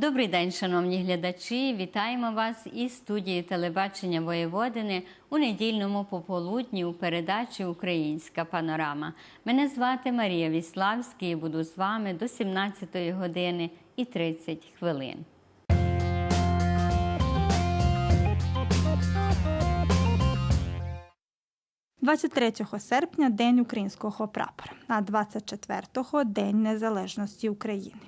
Добрий день, шановні глядачі. Вітаємо вас із студії телебачення Воєводини у недільному пополудні у передачі Українська панорама. Мене звати Марія Віславський і буду з вами до 17 години і 30 хвилин. – 23 серпня День українського прапора, а 24-го День Незалежності України.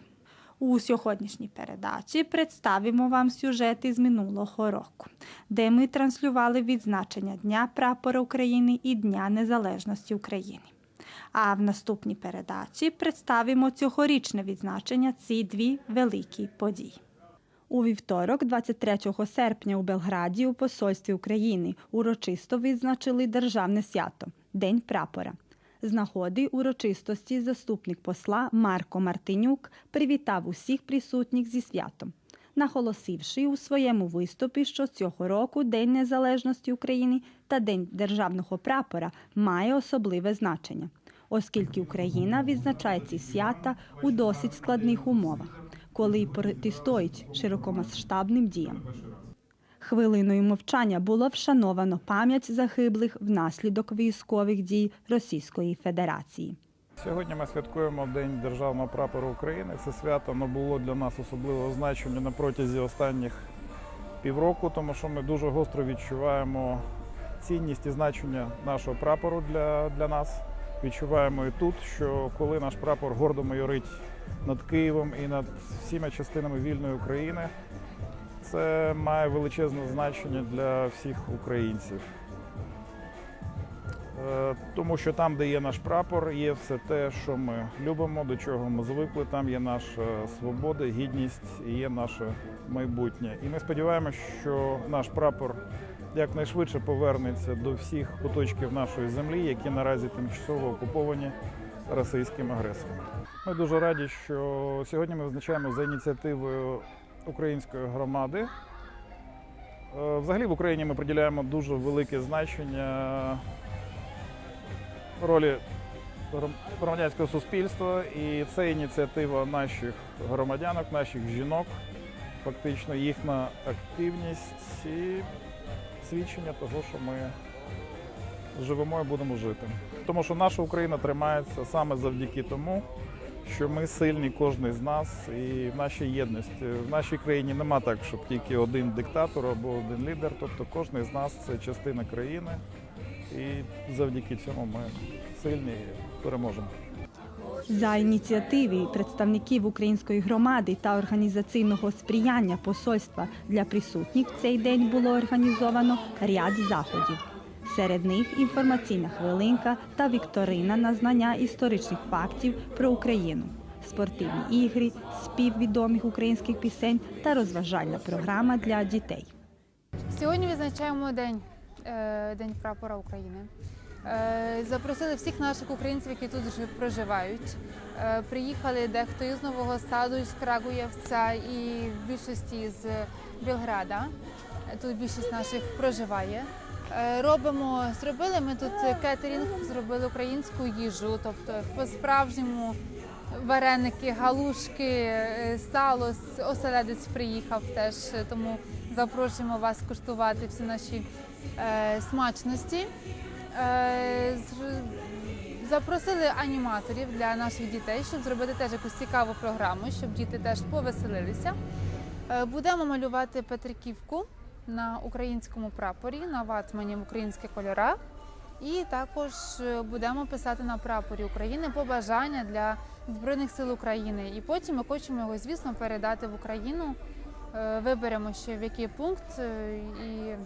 У сьогоднішній передачі представимо вам сюжет із минулого року, де ми транслювали відзначення Дня прапора України і Дня Незалежності України. А в наступній передачі представимо цьогорічне відзначення ці дві великі події. У вівторок, 23 серпня, у Белграді, у посольстві України урочисто відзначили державне свято День прапора. З нагоди урочистості заступник посла Марко Мартинюк привітав усіх присутніх зі святом, наголосивши у своєму виступі, що цього року День Незалежності України та День державного прапора має особливе значення, оскільки Україна відзначає ці свята у досить складних умовах коли протистоїть широкомасштабним діям. Хвилиною мовчання було вшановано пам'ять загиблих внаслідок військових дій Російської Федерації. Сьогодні ми святкуємо День Державного прапору України. Це свято не було для нас особливого значення на протязі останніх півроку, тому що ми дуже гостро відчуваємо цінність і значення нашого прапору для, для нас. Відчуваємо і тут, що коли наш прапор гордо майорить над Києвом і над всіма частинами вільної України, це має величезне значення для всіх українців. Е, Тому що там, де є наш прапор, є все те, що ми любимо, до чого ми звикли. Там є наша свобода, гідність і є наше майбутнє. І ми сподіваємося, що наш прапор якнайшвидше повернеться до всіх куточків нашої землі, які наразі тимчасово окуповані російським агресором. Ми дуже раді, що сьогодні ми визначаємо за ініціативою української громади. Е, Взагалі в Україні ми приділяємо дуже велике значення ролі громадянського суспільства, і це ініціатива наших громадянок, наших жінок, фактично їхня активність і свідчення того, що ми живемо і будемо жити. Тому що наша Україна тримається саме завдяки тому, що ми сильні, кожен з нас, і в нашій єдності. В нашій країні нема так, щоб тільки один диктатор або один лідер. Тобто кожен з нас це частина країни, і завдяки цьому ми сильні і переможемо. За ініціативи представників української громади та організаційного сприяння посольства для присутніх в цей день було організовано ряд заходів. Серед них інформаційна хвилинка та вікторина на знання історичних фактів про Україну, спортивні ігри, спів відомих українських пісень та розважальна програма для дітей. Сьогодні відзначаємо день, е, день прапора України. Е, Запросили всіх наших українців, які тут проживають. Е, Приїхали дехто із Нового Саду, із Крагуєвця і в більшості з Білграда. Тут більшість наших проживає. Е, Робимо, зробили ми тут кетерінг, зробили українську їжу, тобто по-справжньому вареники, галушки, е, сало, оселедець приїхав теж, тому запрошуємо вас куштувати всі наші е, смачності. Е, Запросили аніматорів для наших дітей, щоб зробити теж якусь цікаву програму, щоб діти теж повеселилися. Е, Будемо малювати Петриківку на українському прапорі, на ватмані в українських кольорах. І також е, будемо писати на прапорі України побажання для Збройних сил України. І потім ми хочемо його, звісно, передати в Україну. Е, Виберемо ще в який пункт, е, і,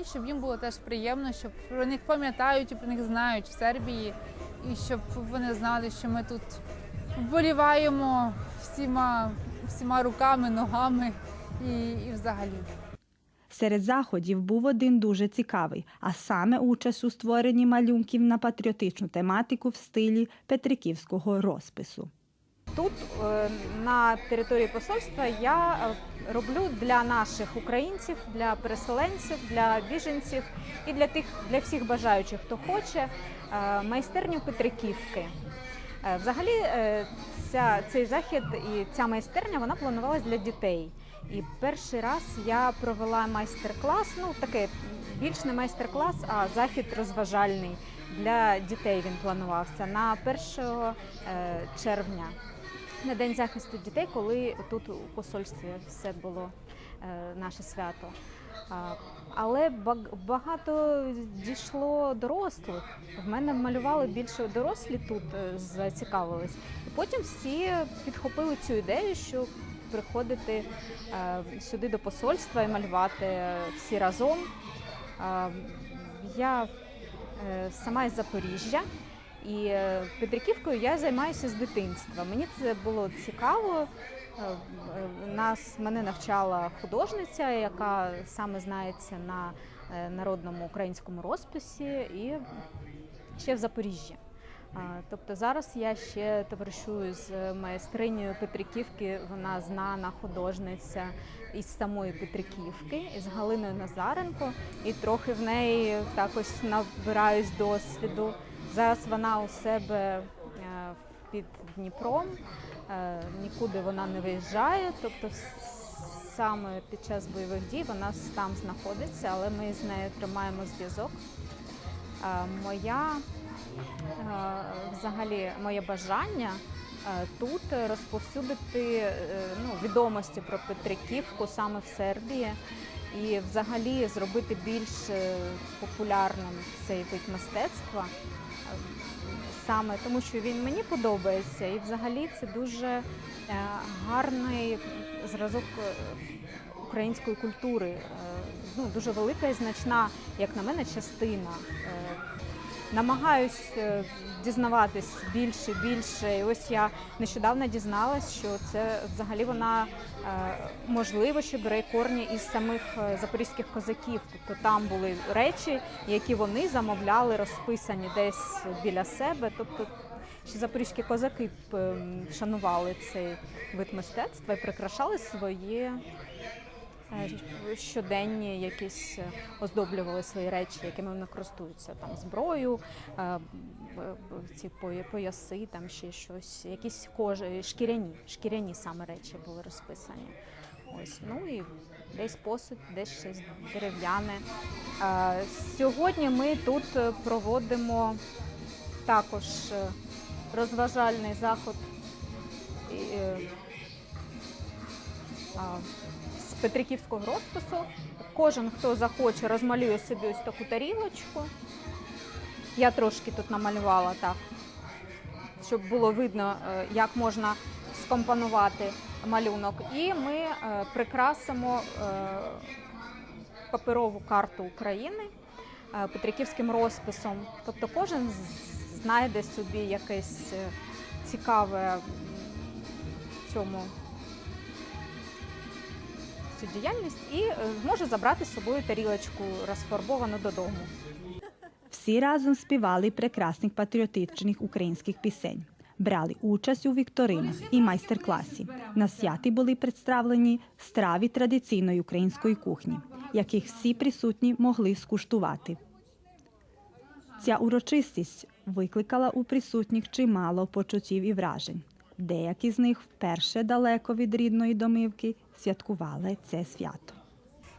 і щоб їм було теж приємно, щоб про них пам'ятають і про них знають в Сербії, і щоб вони знали, що ми тут вболіваємо всіма, всіма руками, ногами і, і взагалі. Серед заходів був один дуже цікавий, а саме участь у створенні малюнків на патріотичну тематику в стилі петриківського розпису. Тут е, на території посольства я е, роблю для наших українців, для переселенців, для біженців і для тих для всіх бажаючих, хто хоче е, майстерню Петриківки. Взагалі, ця, цей захід і ця майстерня вона планувалась для дітей. І перший раз я провела майстер-клас, ну таке більш не майстер-клас, а захід розважальний для дітей. Він планувався на 1 е, червня, на день захисту дітей, коли тут у посольстві все було е, наше свято. Але баг- багато дійшло дорослих. В мене малювали більше дорослі тут е, зацікавились. І потім всі підхопили цю ідею, що приходити е, сюди до посольства і малювати всі разом. Е, Я е, сама із Запоріжжя. І Петриківкою я займаюся з дитинства. Мені це було цікаво. Нас мене навчала художниця, яка саме знається на народному українському розписі і ще в Запоріжжі. Тобто зараз я ще товаришую з майстринею Петриківки. Вона знана художниця із самої Петриківки, із Галиною Назаренко, і трохи в неї так ось набираюсь досвіду. Зараз вона у себе е, під Дніпром, е, нікуди вона не виїжджає, тобто саме під час бойових дій вона там знаходиться, але ми з нею тримаємо зв'язок. Е, Моя е, взагалі моє бажання е, тут розповсюдити е, ну, відомості про Петриківку саме в Сербії і взагалі зробити більш е, популярним цей вид мистецтва. Е, Саме тому, що він мені подобається, і взагалі це дуже е, гарний зразок е, української культури. Е, Ну, дуже велика і значна, як на мене, частина. Намагаюсь е, дізнаватись більше, більше. І ось я нещодавно дізналась, що це взагалі вона е, можливо, що бере корні із самих е, запорізьких козаків. Тобто там були речі, які вони замовляли, розписані десь біля себе. Тобто ще запорізькі козаки ем, шанували цей вид мистецтва і прикрашали своє щоденні якісь е, оздоблювали свої речі, якими вони користуються, там зброю, е, ці пояси, там ще щось, якісь кожи, шкіряні, шкіряні саме речі були розписані. Ось, ну і десь посуд, десь щось дерев'яне. Е, Сьогодні ми тут проводимо також розважальний заход. Петриківського розпису. Кожен, хто захоче, розмалює собі ось таку тарілочку. Я трошки тут намалювала так, щоб було видно, е, як можна скомпонувати малюнок. І ми е, прикрасимо е, паперову карту України Петриківським розписом. Тобто кожен знайде собі якесь цікаве в цьому цю діяльність і е, зможе забрати з собою тарілочку розфарбовану додому. Всі разом співали прекрасних патріотичних українських пісень. Брали участь у вікторинах і майстер-класі. На святі були представлені страви традиційної української кухні, яких всі присутні могли скуштувати. Ця урочистість викликала у присутніх чимало почуттів і вражень. Деякі з них вперше далеко від рідної домівки святкували це свято.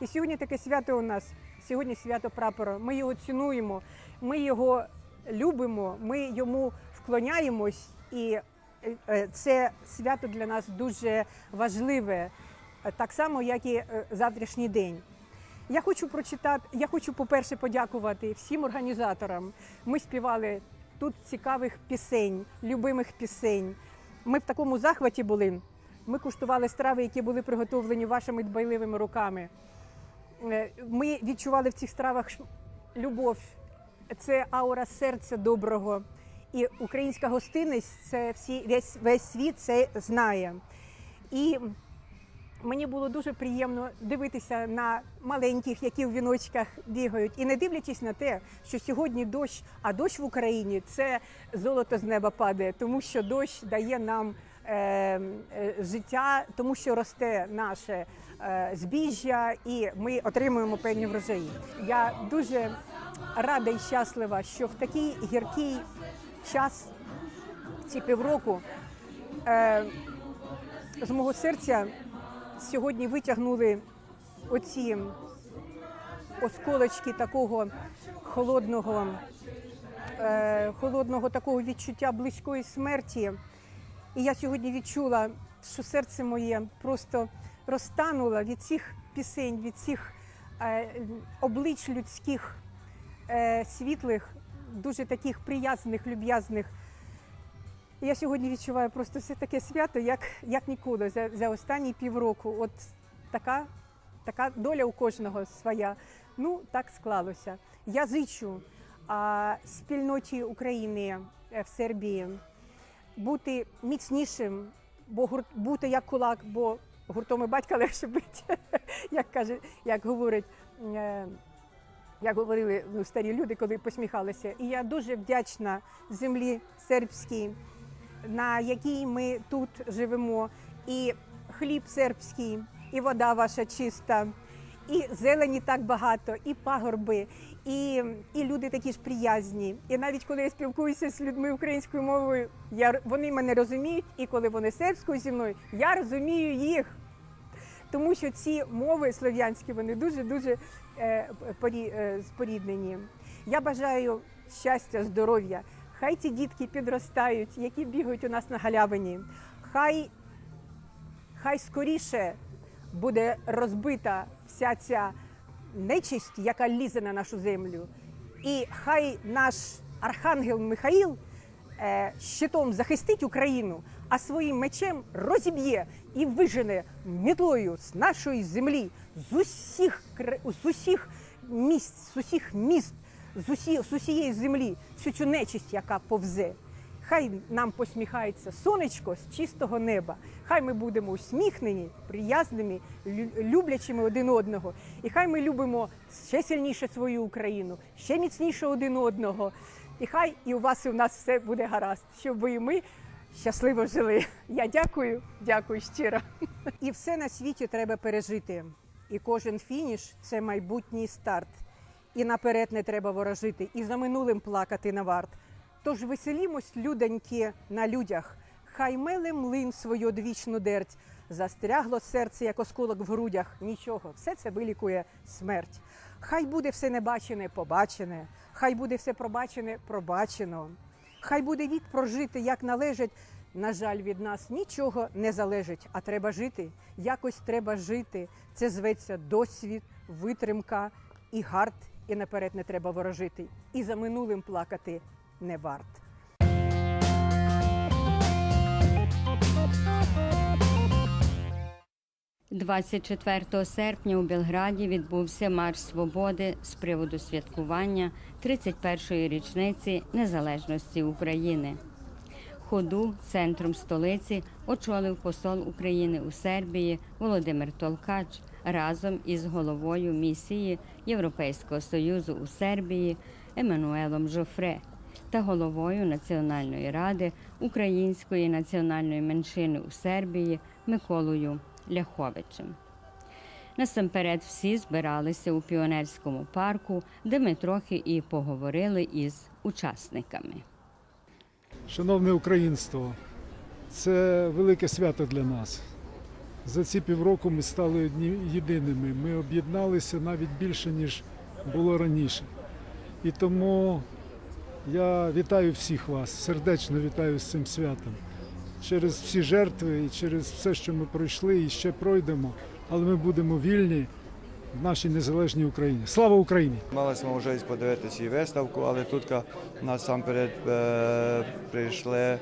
І сьогодні таке свято у нас. Сьогодні свято прапора. Ми його цінуємо, ми його любимо, ми йому вклоняємось, і е, це свято для нас дуже важливе, так само, як і е, завтрашній день. Я хочу прочитати, я хочу, по-перше, подякувати всім організаторам. Ми співали тут цікавих пісень, любимих пісень. Ми в такому захваті були. Ми куштували страви, які були приготовлені вашими дбайливими руками. Е, Ми відчували в цих стравах любов. Це аура серця доброго. І українська гостинність це всі, весь, весь світ це знає. І мені було дуже приємно дивитися на маленьких, які в віночках бігають. І не дивлячись на те, що сьогодні дощ, а дощ в Україні це золото з неба падає, тому що дощ дає нам е, е, життя, тому що росте наше е, збіжжя, і ми отримуємо певні врожаї. Я дуже рада і щаслива, що в такий гіркий час, ці півроку, е, з мого серця сьогодні витягнули оці осколочки такого холодного, е, холодного такого відчуття близької смерті. І я сьогодні відчула, що серце моє просто розтануло від цих пісень, від цих е, облич людських е, світлих, дуже таких приязних, люб'язних. Я сьогодні відчуваю просто все таке свято, як, як ніколи за, за останні півроку. От така, така доля у кожного своя. Ну, так склалося. Я зичу а, спільноті України е, в Сербії бути міцнішим, бо гурт, бути як кулак, бо гуртом і батька легше бити, як каже, як говорить. е, як говорили ну, старі люди, коли посміхалися. І я дуже вдячна землі сербській, на якій ми тут живемо. І хліб сербський, і вода ваша чиста, і зелені так багато, і пагорби, і, і люди такі ж приязні. І навіть коли я спілкуюся з людьми українською мовою, я, вони мене розуміють, і коли вони сербською зі мною, я розумію їх. Тому що ці мови слов'янські вони дуже дуже е, порі- е, споріднені. Я бажаю щастя, здоров'я. Хай ці дітки підростають, які бігають у нас на галявині. Хай, хай скоріше буде розбита вся ця нечисть, яка лізе на нашу землю. І хай наш архангел Михаїл е, щитом захистить Україну, а своїм мечем розіб'є і вижене мітлою з нашої землі, з усіх, з усіх місць, з усіх міст, з, усі, з усієї землі всю цю нечисть, яка повзе. Хай нам посміхається сонечко з чистого неба. Хай ми будемо усміхнені, приязними, лю- люблячими один одного. І хай ми любимо ще сильніше свою Україну, ще міцніше один одного. І хай і у вас, і у нас все буде гаразд, щоб ви і ми щасливо жили. Я дякую, дякую щиро. І все на світі треба пережити. І кожен фініш це майбутній старт. І наперед не треба ворожити, і за минулим плакати не варт. Тож веселімось, людоньки, на людях. Хай меле млин свою одвічну дерть. Застрягло серце, як осколок в грудях. Нічого, все це вилікує смерть. Хай буде все небачене, побачене, хай буде все пробачене, пробачено. Хай буде вік прожити, як належить. На жаль, від нас нічого не залежить, а треба жити. Якось треба жити. Це зветься досвід, витримка і гард, і наперед не треба ворожити. І за минулим плакати не варт. – 24 серпня у Белграді відбувся Марш свободи з приводу святкування 31-ї річниці незалежності України. Ходу центром столиці очолив посол України у Сербії Володимир Толкач разом із головою місії Європейського союзу у Сербії Еммануелом Жофре та головою Національної ради Української національної меншини у Сербії Миколою Ляховичем. Насамперед всі збиралися у піонерському парку, де ми трохи і поговорили із учасниками. Шановне українство, це велике свято для нас. За ці півроку ми стали одні єдиними. Ми об'єдналися навіть більше, ніж було раніше. І тому я вітаю всіх вас, сердечно вітаю з цим святом. Через всі жертви і через все, що ми пройшли і ще пройдемо, але ми будемо вільні в нашій незалежній Україні. Слава Україні! Мали smo можливість подивитися і виставку, але тут насамперед е, прийшли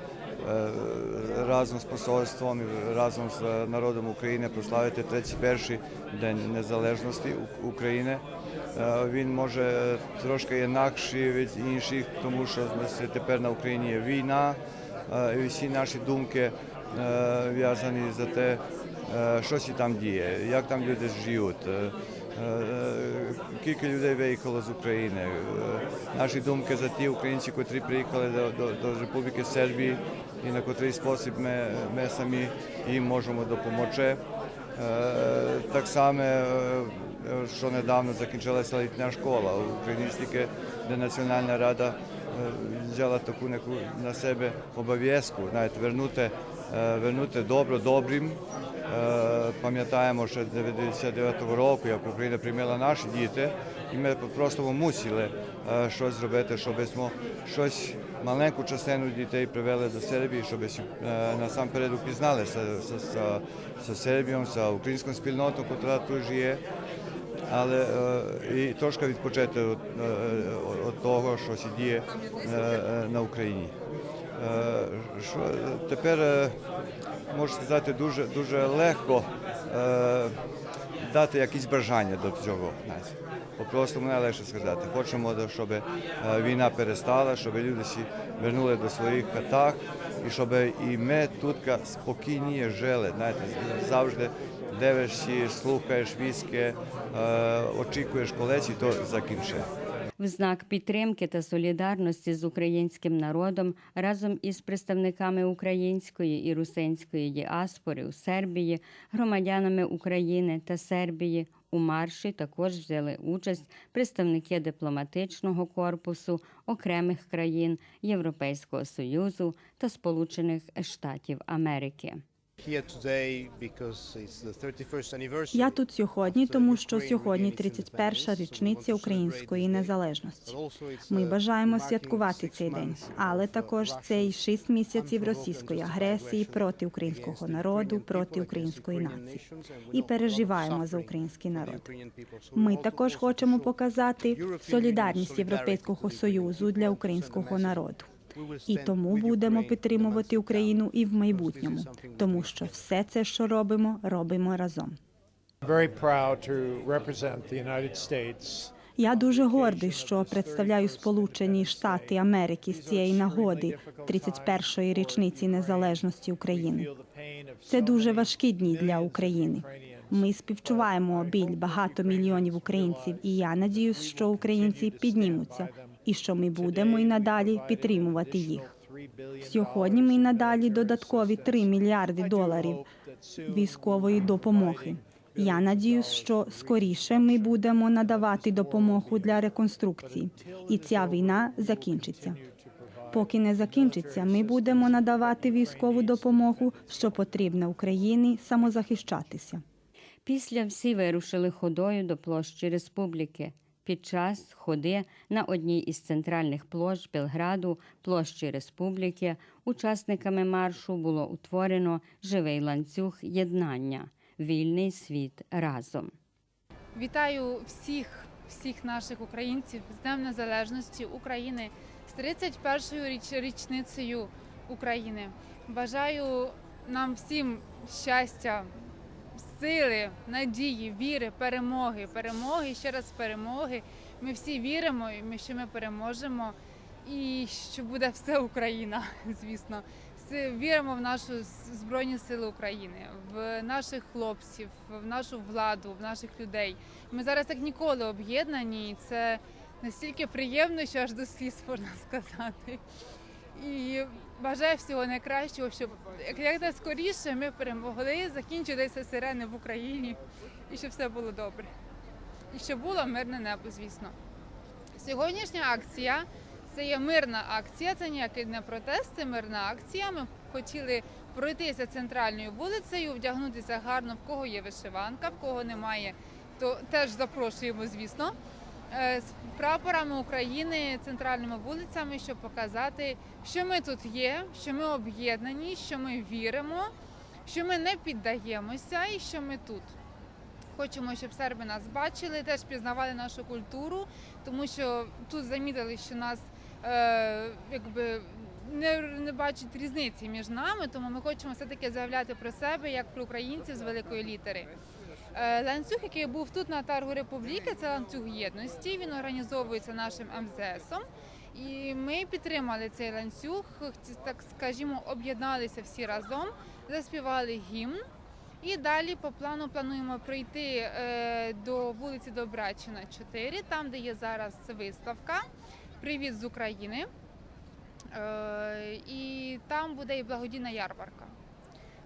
разом з посольством, і разом з е, народом України прославити 31-й День Незалежності України. Е, Він може трошки інакший від інших, тому що тепер на Україні є війна, е, і всі наші думки е, в'язані за те, е, що там діє, як там люди живуть. Е, Е, Кілька людей виїхало з України. Е, Наші думки за ті українці, котрі приїхали до, до, до Республіки Сербії, і на котрий спосіб ми, ми самі їм можемо допомогти. Е, Так само, е, що недавно закінчилася літня школа україністики, де Національна рада е, взяла таку неку- на себе обов'язку, навіть вернути е, вернути добро добрим. Е, Пам'ятаємо, що 99-го року, як Україна прийняла наші діти, і ми просто мусили е, щось зробити, щоб ми щось маленьку частину дітей привели до Сербії, щоб е, насамперед упізналися з, Сербією, з українською спільнотою, яка тут є. Але і трошки відпочити від, того, що се діє е, на Україні. Тепер можу сказати дуже дуже легко е, дати якісь бажання до цього. Просто мене легше сказати. Хочемо, щоб е, війна перестала, щоб люди всі вернули до своїх хатах і щоб і ми тут спокійніше жили. Знаєте, завжди дивишся, слухаєш віски, е, очікуєш колись і то закінчить. В знак підтримки та солідарності з українським народом разом із представниками української і русинської діаспори у Сербії, громадянами України та Сербії у марші також взяли участь представники дипломатичного корпусу окремих країн Європейського союзу та Сполучених Штатів Америки. Я тут сьогодні, тому що сьогодні 31-ша річниця української незалежності. Ми бажаємо святкувати цей день, але також цей шість місяців російської агресії проти українського народу, проти української нації. І переживаємо за український народ. Ми також хочемо показати солідарність Європейського союзу для українського народу. І тому будемо підтримувати Україну і в майбутньому, тому що все це, що робимо, робимо разом. Я дуже гордий, що представляю Сполучені Штати Америки з цієї нагоди 31-ї річниці незалежності України. Це дуже важкі дні для України. Ми співчуваємо біль багато мільйонів українців, і я надіюсь, що українці піднімуться, і що ми будемо і надалі підтримувати їх. Сьогодні ми надалі додаткові 3 мільярди доларів військової допомоги. Я надіюсь, що скоріше ми будемо надавати допомогу для реконструкції, і ця війна закінчиться. Поки не закінчиться, ми будемо надавати військову допомогу, що потрібна Україні самозахищатися. Після всі вирушили ходою до площі Республіки. Під час ходи на одній із центральних площ Белграду, площі Республіки, учасниками маршу було утворено живий ланцюг єднання, вільний світ разом. Вітаю всіх, всіх наших українців з Днем Незалежності України з 31-ю річ, річницею України. Бажаю нам всім щастя, сили, надії, віри, перемоги, перемоги, ще раз перемоги. Ми всі віримо, і ми- що ми переможемо, і що буде все Україна, звісно. Віримо в нашу Збройні Сили України, в наших хлопців, в нашу владу, в наших людей. Ми зараз як ніколи об'єднані, і це настільки приємно, що аж до сліз можна сказати. І бажаю всього найкращого, щоб як- якнайскоріше ми перемогли, закінчилися сирени в Україні, і щоб все було добре. І щоб було мирне небо, звісно. Сьогоднішня акція це є мирна акція, це ніякий не протест, це мирна акція. Ми хотіли пройтися центральною вулицею, вдягнутися гарно, в кого є вишиванка, в кого немає, то теж запрошуємо, звісно. Е, З прапорами України центральними вулицями, щоб показати, що ми тут є, що ми об'єднані, що ми віримо, що ми не піддаємося і що ми тут. Хочемо, щоб серби нас бачили, теж пізнавали нашу культуру, тому що тут замітили, що нас е, якби не, не бачать різниці між нами, тому ми хочемо все-таки заявляти про себе як про українців з великої літери. Е, Ланцюг, який був тут на Таргу Республіки, це ланцюг єдності. Він організовується нашим МЗСом. І ми підтримали цей ланцюг, так скажімо, об'єдналися всі разом, заспівали гімн. І далі по плану плануємо прийти е, до вулиці Добрачина 4, там, де є зараз виставка Привіт з України. Е, і там буде і благодійна ярмарка.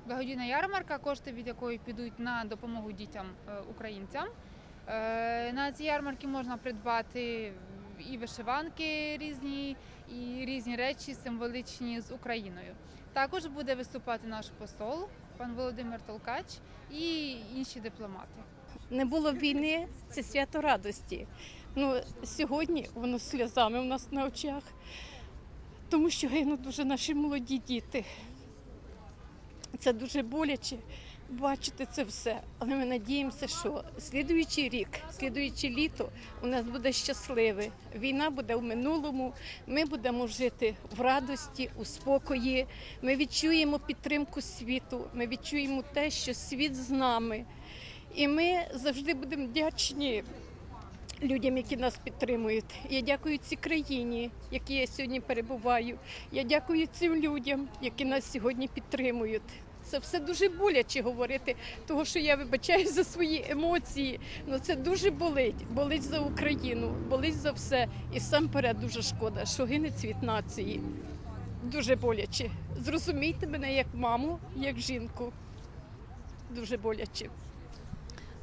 Благодійна ярмарка, кошти від якої підуть на допомогу дітям е, українцям. Е, на цій ярмарці можна придбати і вишиванки різні, і різні речі символічні з Україною. Також буде виступати наш посол, пан Володимир Толкач і інші дипломати. не було війни, це свято радості. Ну, сьогодні воно сльозами у нас на очах, тому що гинуть дуже наші молоді діти. Це дуже боляче бачити це все. Але ми надіємося, що слідуючий рік, слідуюче літо у нас буде щасливе. Війна буде в минулому. Ми будемо жити в радості, у спокої. Ми відчуємо підтримку світу. Ми відчуємо те, що світ з нами. І ми завжди будемо вдячні людям, які нас підтримують. Я дякую цій країні, в якій я сьогодні перебуваю. Я дякую цим людям, які нас сьогодні підтримують. Це все дуже боляче говорити, тому що я вибачаю за свої емоції. Ну це дуже болить. Болить за Україну, болить за все. І сам перед дуже шкода, що гине цвіт нації. Дуже боляче. Зрозумійте мене як маму, як жінку. Дуже боляче.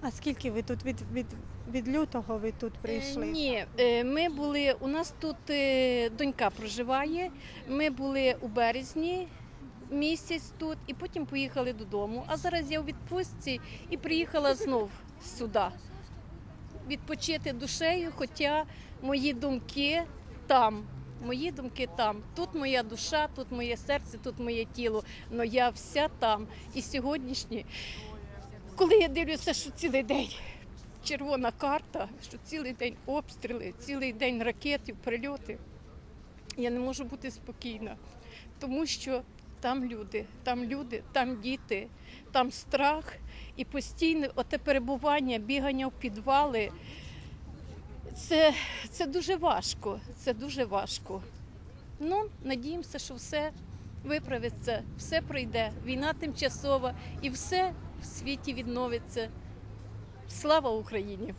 А скільки ви тут від, від, від лютого ви тут прийшли? Е, Ні, е, ми були. У нас тут е, донька проживає. Ми були у березні місяць тут, і потім поїхали додому. А зараз я у відпустці і приїхала знов сюди. Відпочити душею, хоча мої думки там. Мої думки там. Тут моя душа, тут моє серце, тут моє тіло. але я вся там. І сьогоднішні, коли я дивлюся, що цілий день червона карта, що цілий день обстріли, цілий день ракети, прильоти. Я не можу бути спокійна, тому що там люди, там люди, там діти, там страх і постійне оте перебування, бігання в підвали. Це, це дуже важко. Це дуже важко. Ну, надіємося, що все виправиться, все пройде. Війна тимчасова і все в світі відновиться. Слава Україні!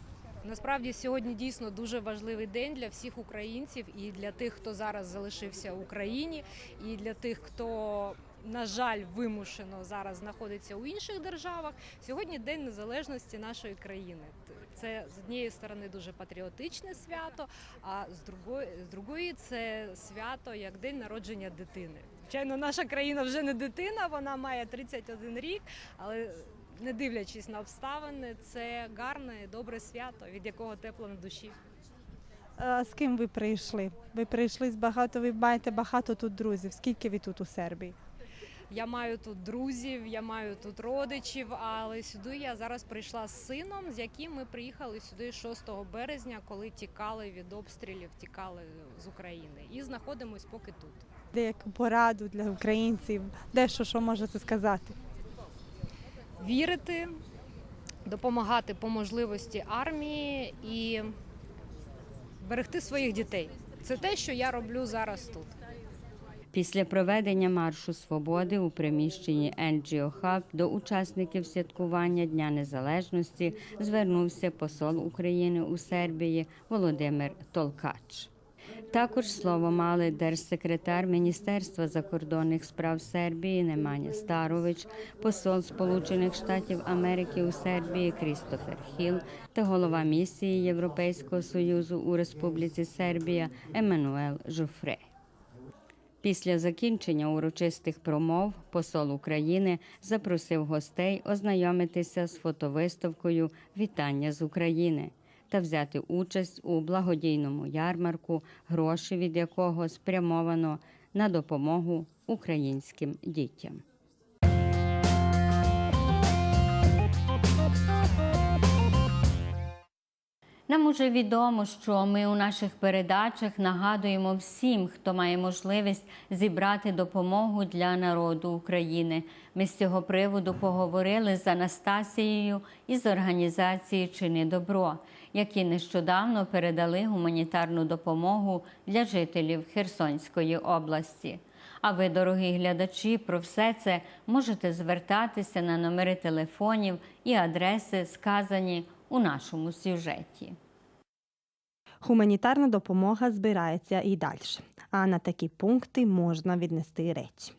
Насправді сьогодні дійсно дуже важливий день для всіх українців і для тих, хто зараз залишився в Україні, і для тих, хто на жаль вимушено зараз знаходиться у інших державах. Сьогодні день незалежності нашої країни. Це з однієї сторони дуже патріотичне свято, а з другої з другої це свято як день народження дитини. Звичайно, наша країна вже не дитина, вона має 31 рік, але не дивлячись на обставини, це гарне, добре свято, від якого тепло на душі. А з ким ви прийшли? Ви прийшли з багато, ви маєте багато тут друзів. Скільки ви тут у Сербії? Я маю тут друзів, я маю тут родичів, але сюди я зараз прийшла з сином, з яким ми приїхали сюди 6 березня, коли тікали від обстрілів, тікали з України. І знаходимось поки тут. Деяку пораду для українців, дещо що можете сказати? Вірити, допомагати по можливості армії і берегти своїх дітей. Це те, що я роблю зараз тут. Після проведення маршу свободи у приміщенні NGO Hub до учасників святкування Дня Незалежності звернувся посол України у Сербії Володимир Толкач. Також слово мали держсекретар Міністерства закордонних справ Сербії Неманя Старович, посол Сполучених Штатів Америки у Сербії Крістофер Хіл та голова місії Європейського союзу у Республіці Сербія Еммануел Жуфре. Після закінчення урочистих промов посол України запросив гостей ознайомитися з фотовиставкою Вітання з України та взяти участь у благодійному ярмарку, гроші від якого спрямовано на допомогу українським дітям. Нам уже відомо, що ми у наших передачах нагадуємо всім, хто має можливість зібрати допомогу для народу України. Ми з цього приводу поговорили з Анастасією із організації Чини добро, які нещодавно передали гуманітарну допомогу для жителів Херсонської області. А ви, дорогі глядачі, про все це можете звертатися на номери телефонів і адреси, сказані у нашому сюжеті. Гуманітарна допомога збирається і далі, а на такі пункти можна віднести речі.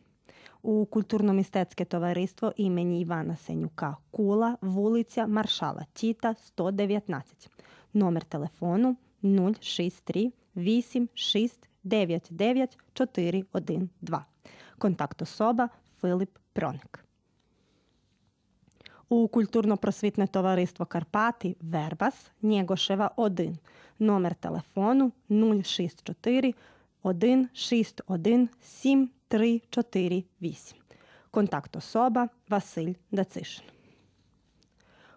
У культурно-мистецьке товариство імені Івана Сенюка Кула, вулиця Маршала Тіта, 119. Номер телефону 063 86 99 412. Контакт особа Филип Проник. У культурно-просвітне товариство Карпати Вербас Нєгошева 1. Номер телефону 064 161 7348. Контакт особа Василь Дацишин.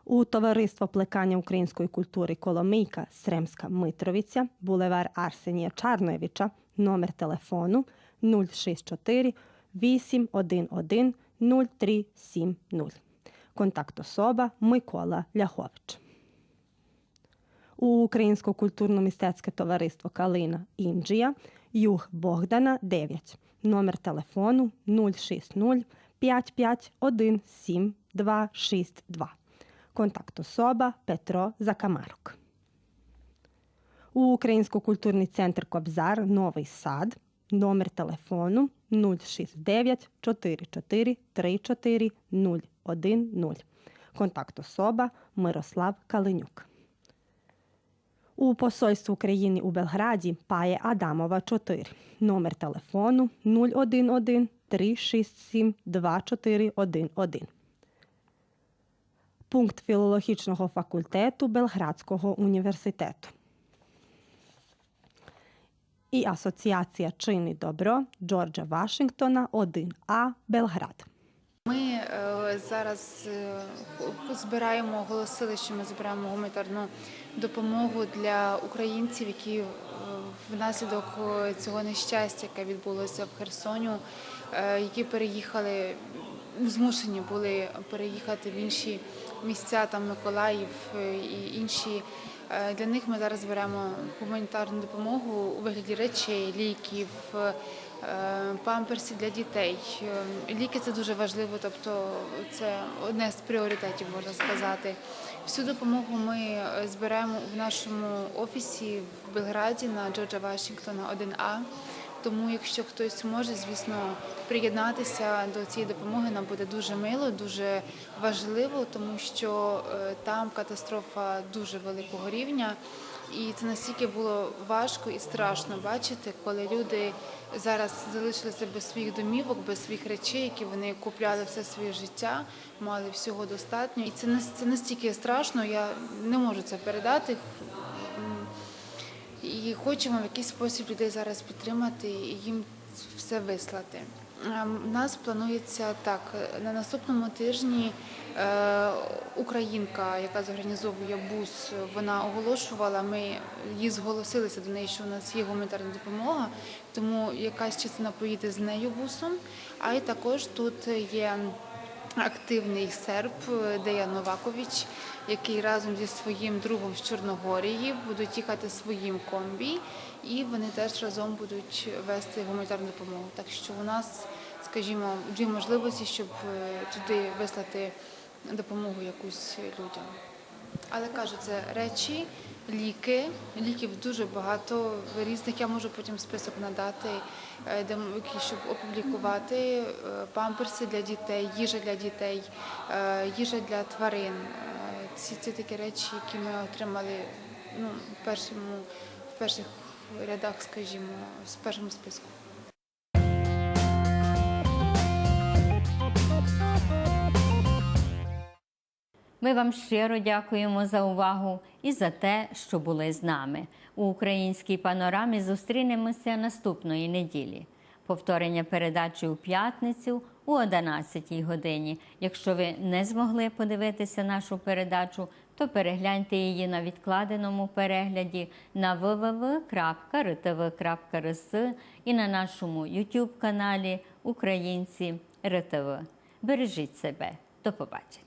У товариство плекання української культури Коломийка Сремська Митровиця, булевар Арсенія Чарноєвича, номер телефону 064 811 0370. Контакт особа Микола Ляхович. У Українсько культурно-мистецьке товариство Калина Інджія Юг Богдана 9. Номер телефону 060 551 7262. Контакт особа Петро Закамарок. У Українсько-культурний центр Кобзар Новий Сад. Номер телефону 069 44 34 010. Контакт особа Мирослав Калинюк. У Посольстві України у Белграді Пає Адамова 4. Номер телефону 011 367 2411. Пункт філологічного факультету Белградського університету. І Асоціація Чини добро Джорджа Вашингтона 1А Белград. Ми е, зараз е, збираємо, оголосили, що ми збираємо гуманітарну допомогу для українців, які е, внаслідок цього нещастя, яке відбулося в Херсоню, е, які переїхали, змушені були переїхати в інші місця, там Миколаїв е, і інші. Е, Для них ми зараз беремо гуманітарну допомогу у вигляді речей, ліків, е, памперсів для дітей. Ліки це дуже важливо, тобто це одне з пріоритетів, можна сказати. Всю допомогу ми зберемо в нашому офісі в Белграді на Джорджа Вашингтона 1А. Тому, якщо хтось може, звісно, приєднатися до цієї допомоги, нам буде дуже мило, дуже важливо, тому що е, там катастрофа дуже великого рівня. І це настільки було важко і страшно бачити, коли люди зараз залишилися без своїх домівок, без своїх речей, які вони купляли все своє життя, мали всього достатньо. І це нас- це настільки страшно, я не можу це передати. І хочемо в якийсь спосіб людей зараз підтримати і їм все вислати. У нас планується так на наступному тижні. е, Українка, яка зорганізовує бус, вона оголошувала. Ми її зголосилися до неї, що у нас є гуманітарна допомога, тому якась частина поїде з нею бусом. А й також тут є активний серб Деян Новакович, який разом зі своїм другом з Чорногорії будуть їхати своїм комбі, і вони теж разом будуть вести гуманітарну допомогу. Так що у нас, скажімо, дві можливості, щоб е, туди вислати допомогу якусь людям. Але кажу, це речі, ліки. Ліків дуже багато різних. Я можу потім список надати, е, які, щоб опублікувати е, памперси для дітей, їжа для дітей, е, їжа для тварин. Е, Ці це такі речі, які ми отримали ну, в першому, в перших рядах, скажімо, в першому списку. Ми вам щиро дякуємо за увагу і за те, що були з нами. У українській панорамі зустрінемося наступної неділі. Повторення передачі у п'ятницю о 11 годині. Якщо ви не змогли подивитися нашу передачу, то перегляньте її на відкладеному перегляді на www.rtv.rs і на нашому YouTube каналі Українці РТВ. Бережіть себе. До побачення.